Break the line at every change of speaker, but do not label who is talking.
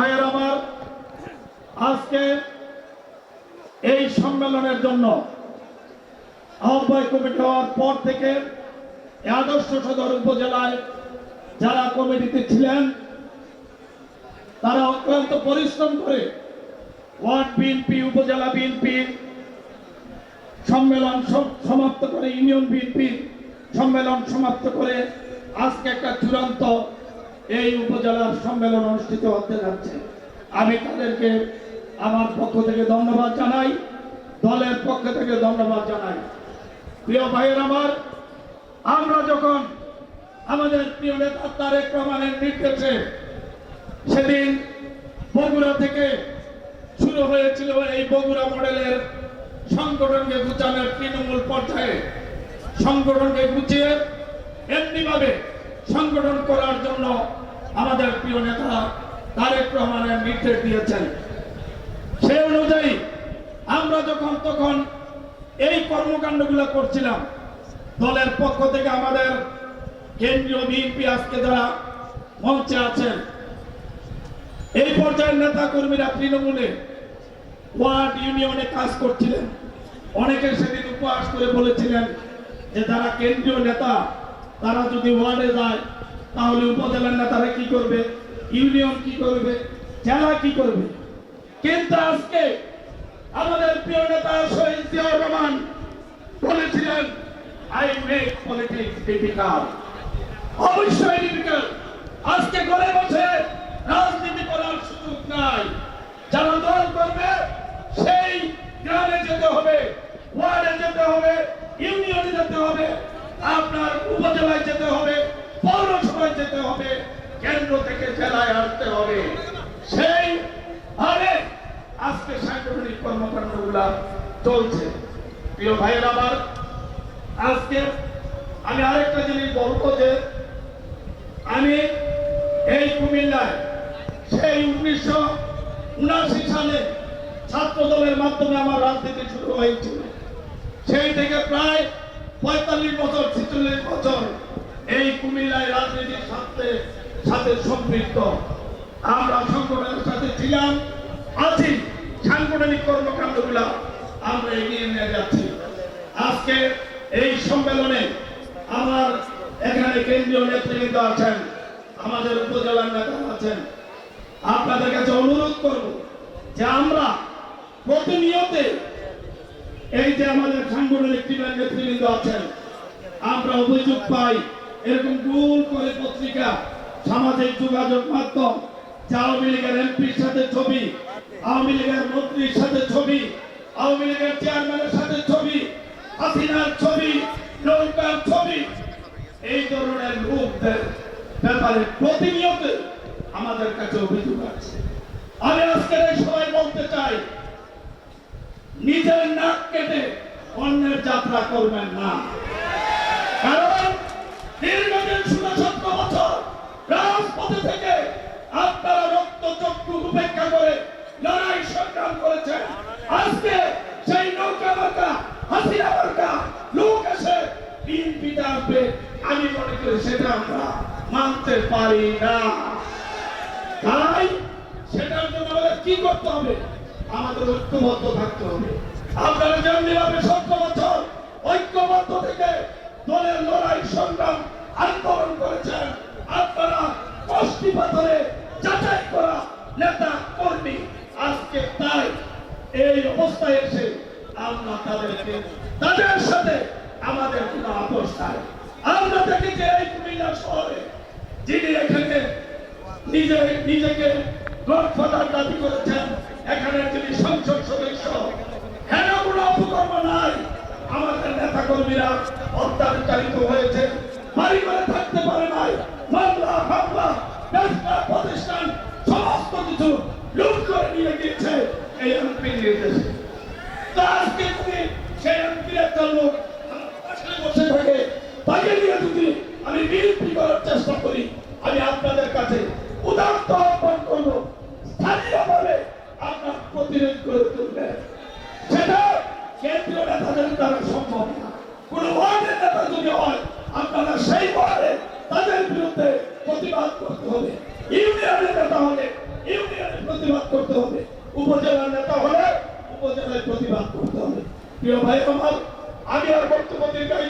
ভাইয়ের আমার, আজকে এই সম্মেলনের জন্য আহ্বায়ক কমিটি হওয়ার পর থেকে আদর্শ সদর উপজেলায় যারা কমিটিতে ছিলেন, তারা অক্লান্ত পরিশ্রম করে ওয়ার্ড বিএনপি উপজেলা বিএনপি সম্মেলন সমাপ্ত করে, ইউনিয়ন বিএনপি সম্মেলন সমাপ্ত করে আজকে একটা চূড়ান্ত এই উপজেলার সম্মেলন অনুষ্ঠিত হতে যাচ্ছে। আমি তাদেরকে আমার পক্ষ থেকে ধন্যবাদ জানাই, দলের পক্ষ থেকে ধন্যবাদ জানাই। প্রিয় ভাইয়ের আমার, আমরা যখন আমাদের প্রিয় নেতা তারেক রহমানের নির্দেশে সেদিন বগুড়া থেকে শুরু হয়েছিল এই বগুড়া মডেলের সংগঠনকে গুছানোর তৃণমূল পর্যায়ে সংগঠনকে গুছিয়ে এমনিভাবে সংগঠন করার জন্য আমাদের প্রিয় নেতা তারেক রহমানের নির্দেশ দিয়েছেন। সে অনুযায়ী আমরা যখন তখন এই কর্মকাণ্ডগুলো করছিলাম, দলের পক্ষ থেকে আমাদের কেন্দ্রীয় বিএনপি আজকে যারা মঞ্চে আছেন, এই পর্যায়ের নেতা কর্মীরা তৃণমূলে ওয়ার্ড ইউনিয়নে কাজ করছিলেন। অনেকে সেদিন উপহাস করে বলেছিলেন যে যারা কেন্দ্রীয় নেতা, তারা যদি ওয়ার্ডে যায় তাহলে উপজেলার নেতারা কি করবে? ইউনিয়ন কি করবে? জেলা কি করবে? কিন্তু আজকে আমাদের প্রিয় নেতা শহীদ জিয়াউর রহমান বলেছিলেন আই মেক পলিটিক্স ডিফিকাল্ট অবশ্যই ডিফিকাল্ট আজকে ঘরে বসে রাজনীতি করার সুযোগ নাই। যারা দল করবে, সেই গ্রামে যেতে হবে, ওয়ার্ডে যেতে হবে, ইউনিয়নে যেতে হবে, আপনার উপজেলায় যেতে হবে যেতে হবে, কেন্দ্র থেকে জেলায় আসতে হবে। সেই ভাবে আজকে সাংগঠনিক কর্মকাণ্ডগুলা চলছে। প্রিয় ভাইয়ের আমার আজকে আমি আরেকটা জিনিস বলব যে, আমি এই কুমিল্লায় সেই উনিশশো উনাশি সালে ছাত্র দলের মাধ্যমে আমার রাজনীতি শুরু হয়েছিল। সেই থেকে প্রায় পঁয়তাল্লিশ বছর, ছেচল্লিশ বছর এই কুমিল্লায় রাজনীতির সাথে সাথে সম্পৃক্ত। আমরা সংগঠনের সাথে ছিলাম, আছি, সাংগঠনিক কর্মকাণ্ডগুলা আমরা এগিয়ে নিয়ে যাচ্ছি। আজকে এই সম্মেলনে আমার এখানে কেন্দ্রীয় নেতৃবৃন্দ আছেন, আমাদের উপজেলার নেতা আছেন। আপনাদের কাছে অনুরোধ করব যে আমরা প্রতিনিয়ত এই যে আমাদের সাংগঠনিক টিমের নেতৃবৃন্দ আছেন, আমরা অভিযোগ পাই এরকম ভুল করে পত্রিকা, সামাজিক যোগাযোগ মাধ্যম আওয়ামী লীগের এমপির সাথে ছবি, আওয়ামী লীগের মন্ত্রীর সাথে ছবি, আওয়ামী লীগের চেয়ারম্যানের সাথে ছবি, হাসিনার ছবি, নৌকার ছবি, এই ধরনের লোকদের ব্যাপারে প্রতিনিয়ত আমাদের কাছে অভিযোগ আছে। আমি আজকের এই সবাই বলতে চাই, নিজের নাক কেটে অন্যের যাত্রা করবেন না। দীর্ঘদিন ষোলো সতেরো বছর রাজপথে থেকে আপনারা রক্ত চক্ষু উপেক্ষা করে লড়াই সংগ্রাম করেছেন। আজকে সেই নৌকা মার্কা, হাসিনা মার্কা লোক এসে বিএনপিতে আসবে আমি মনে করি সেটা আমরা মানতে পারি না। তাই সেটার জন্য আমাদের কি করতে হবে? আমাদের ঐক্যবদ্ধ থাকতে হবে। আপনারা যেমনি ভাবে সত্য বছর, ঐক্যবদ্ধ থেকে দলের লড়াই সংগ্রাম আন্দোলন করেছেন। আপনারা কষ্টি পাথরে যাচাই করা নেতা কর্মী। আজকে তাই এই অবস্থায় এসে আমরা তাদেরকে, তাদের সাথে আমাদের কোনো আপোষ নাই। আমরা দেখেছি এই কুমিল্লা শহরে যিনি এখানে নিজে, নিজেকে গডফাদার দাবি করেছেন, এখানে যিনি সংসদ সদস্য। হেন কোনো অপকর্ম নাই? আমাদের নেতা কর্মীরা অত্যাচারিত হয়েছে। বাড়ি করে থাকতে পারে নাই মামলা হামলা ব্যবসা প্রতিষ্ঠান সমস্ত কিছু লুট করে নিয়ে গিয়েছে এই এমপি নির্দেশে তো আজকে তুমি সেই এমপির একটা লোক পাশে বসে থাকে তাকে নিয়ে যদি আমি বিএনপি করার চেষ্টা করি আমি আপনাদের কাছে উদাত্ত আহ্বান করব স্থানীয়ভাবে আপনার প্রতিরোধ করে তুলবেন সেটা কেন্দ্রীয় নেতাদের দ্বারা সম্ভব না কোন ওয়ার্ডের নেতা যদি হয় আপনারা সেই ওয়ার্ডে তাদের বিরুদ্ধে প্রতিবাদ করতে হবে ইউনিয়নের নেতা হলে ইউনিয়নের উপজেলার নেতা হলে উপজেলায় প্রতিবাদ করতে হবে। প্রিয় ভাই আমার আমি আর বক্তব্য দীর্ঘায়িত